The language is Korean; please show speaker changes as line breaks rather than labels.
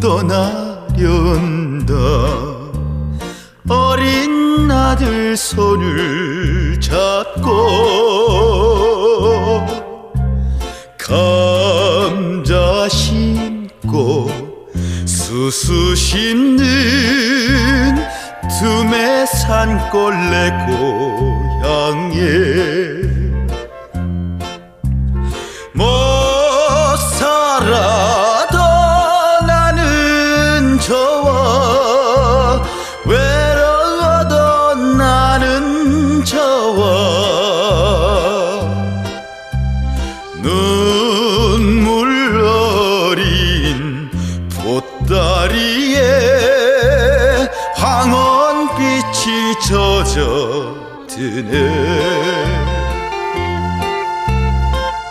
떠나련다. 어린 아들 손을 잡고 감자 심고 수수 심는 둠의 산골 내 고 저와 외로워도 나는 저와 눈물 어린 보따리에 황혼빛이 젖어 드네